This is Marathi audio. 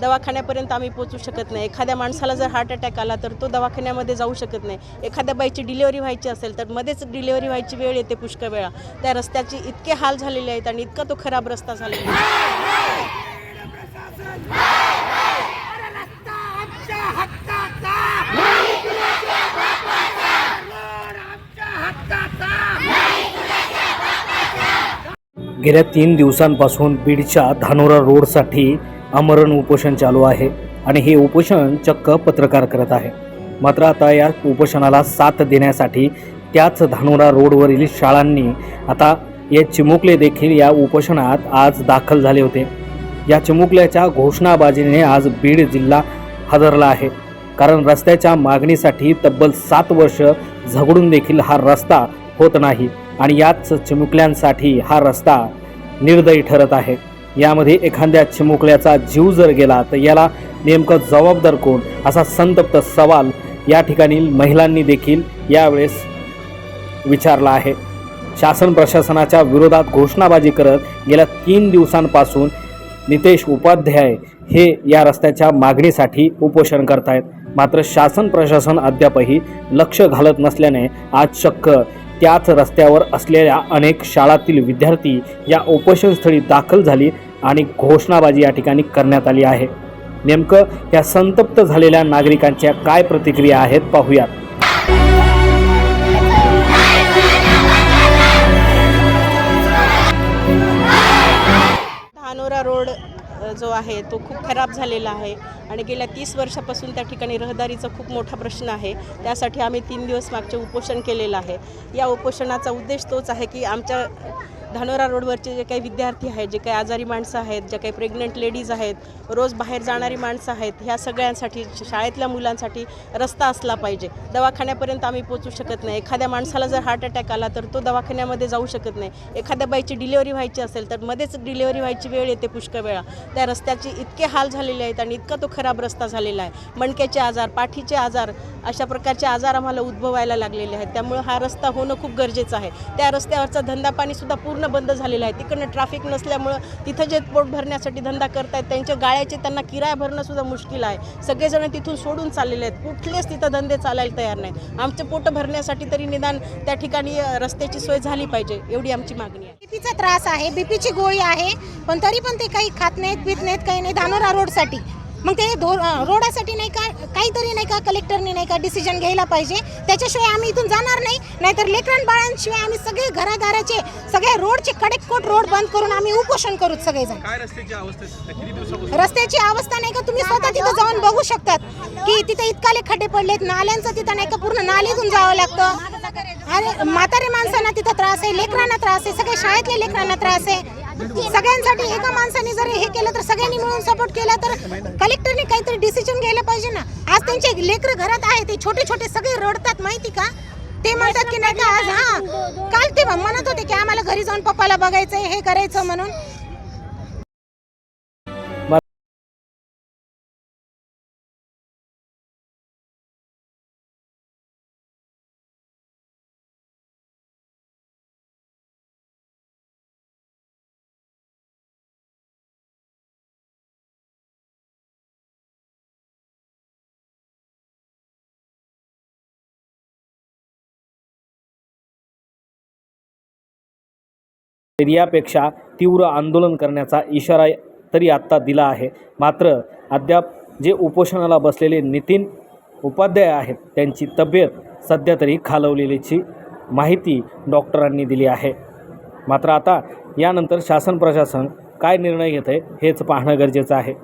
दवाखान्यापर्यंत आम्ही पोचू शकत नाही. एखाद्या माणसाला जर हार्ट अटॅक आला तर तो दवाखान्यामध्ये जाऊ शकत नाही. एखाद्या बाईची डिलिव्हरी व्हायची असेल तर मध्येच डिलिव्हरी व्हायची वेळ येते पुष्कळ वेळा. त्या रस्त्याचे इतके हाल झालेले आहेत आणि इतका तो खराब रस्ता झालेला आहे. गेल्या तीन दिवसांपासून बीडच्या धानोरा रोडसाठी आमरण उपोषण चालू आहे आणि हे उपोषण चक्क पत्रकार करत आहे. मात्र आता या उपोषणाला साथ देण्यासाठी त्याच धानोरा रोडवरील शाळांनी आता हे चिमुकले देखील या उपोषणात आज दाखल झाले होते. या चिमुकल्याच्या घोषणाबाजीने आज बीड जिल्हा हादरला आहे. कारण रस्त्याच्या मागणीसाठी तब्बल सात वर्ष झगडून देखील हा रस्ता होत नाही आणि याच चिमुकल्यांसाठी हा रस्ता निर्दयी ठरत आहे. यामध्ये एखाद्या चिमुकल्याचा जीव जर गेला तर याला नेमकं जबाबदार कोण? असा संतप्त सवाल या ठिकाणी महिलांनी देखील यावेळेस विचारला आहे. शासन प्रशासनाच्या विरोधात घोषणाबाजी करत गेल्या तीन दिवसांपासून नितेश उपाध्याय हे या रस्त्याच्या मागणीसाठी उपोषण करतायत. मात्र शासन प्रशासन अद्यापही लक्ष घालत नसल्याने आज चक्क त्याच रस्त्यावर असलेल्या अनेक शाळातील विद्यार्थी या उपोषणस्थळी दाखल झाली आणि घोषणाबाजी या ठिकाणी करण्यात आली आहे. नेमकं या संतप्त झालेल्या नागरिकांच्या काय प्रतिक्रिया आहेत पाहूयात. धानोरा रोड जो आहे तो खूप खराब झालेला आहे. आणि गेल्या तीस वर्षापासून त्या ठिकाणी रहदारीचा खूप मोठा प्रश्न आहे. त्यासाठी आम्ही तीन दिवस मागचे उपोषण केलेलं आहे. या उपोषणाचा उद्देश तोच आहे की आमच्या धानोरा रोडवरचे जे काही विद्यार्थी आहेत जे काही आजारी माणसं आहेत ज्या काही प्रेग्नंट लेडीज आहेत रोज बाहेर जाणारी माणसं आहेत ह्या सगळ्यांसाठी शाळेतल्या मुलांसाठी रस्ता असला पाहिजे. दवाखान्यापर्यंत आम्ही पोचू शकत नाही. एखाद्या माणसाला जर हार्ट अटॅक आला तर तो दवाखान्यामध्ये जाऊ शकत नाही. एखाद्या बाईची डिलिव्हरी व्हायची असेल तर मध्येच डिलिव्हरी व्हायची वेळ येते पुष्कळ वेळा त्या रस्त्याचे इतके हाल झालेले आहेत आणि इतका तो खराब रस्ता झालेला आहे. मणक्याचे आजार पाठीचे आजार अशा प्रकारचे आजार आम्हाला उद्भवायला लागलेले आहेत. त्यामुळे हा रस्ता होणं खूप गरजेचं आहे. त्या रस्त्यावरचा धंदा पाणीसुद्धा पूर्ण बंद झालेलं आहे. तिकडनं ट्रॅफिक नसल्यामुळं तिथं जे पोट भरण्यासाठी धंदा करतायत त्यांच्या गाळ्याचे त्यांना किराया भरणंसुद्धा मुश्किल आहे. सगळेजण तिथून सोडून चाललेले आहेत. कुठलेच तिथं धंदे चालायला तयार नाही आमचे पोट भरण्यासाठी तरी निदान त्या ठिकाणी रस्त्याची सोय झाली पाहिजे एवढी आमची मागणी आहे. बीपीचा त्रास आहे बीपीची गोळी आहे पण तरी पण ते काही खात नाहीत पित नाहीत काही नाही धानोरा रोडसाठी. मग ते धो अं, रोडासाठी नाही का काहीतरी नाही का कलेक्टरने नाही का डिसिजन घ्यायला पाहिजे. त्याच्याशिवाय आम्ही इथून जाणार नाही. नाहीतर लेकरं बाळांशिवाय आम्ही सगळे घरादाराचे सगळे रोडचे कडेकोट रोड बंद करून आम्ही उपोषण करू सगळेजण. रस्त्याची अवस्था नाही का तुम्ही स्वतः तिथं जाऊन बघू शकतात की तिथे इतकाले खड्डे पडलेत नाल्यांचं तिथं नाही का पूर्ण नालीतून जावं लागतं. अरे म्हातारे माणसांना तिथं त्रास आहे लेकरांना त्रास आहे सगळ्या शाळेतल्या लेकरांना त्रास आहे. सगळ्यांसाठी एका माणसाने जर हे केलं तर सगळ्यांनी मिळून सपोर्ट केला तर कलेक्टरने काहीतरी डिसिजन घ्यायला पाहिजे ना. आज त्यांचे लेकर घरात आहे ते छोटे छोटे सगळे रडतात माहिती का? ते म्हणतात की नाही का आज हा काल ते म्हणत होते की आम्हाला घरी जाऊन पप्पाला बघायचंय हे करायचं म्हणून. यापेक्षा तीव्र आंदोलन करण्याचा इशारा तरी आत्ता दिला आहे. मात्र अद्याप जे उपोषणाला बसलेले नितीन उपाध्याय आहेत त्यांची तब्येत सध्या तरी खालवलेलीची माहिती डॉक्टरांनी दिली आहे. मात्र आता यानंतर शासन प्रशासन काय निर्णय घेत आहे हेच पाहणं गरजेचं आहे.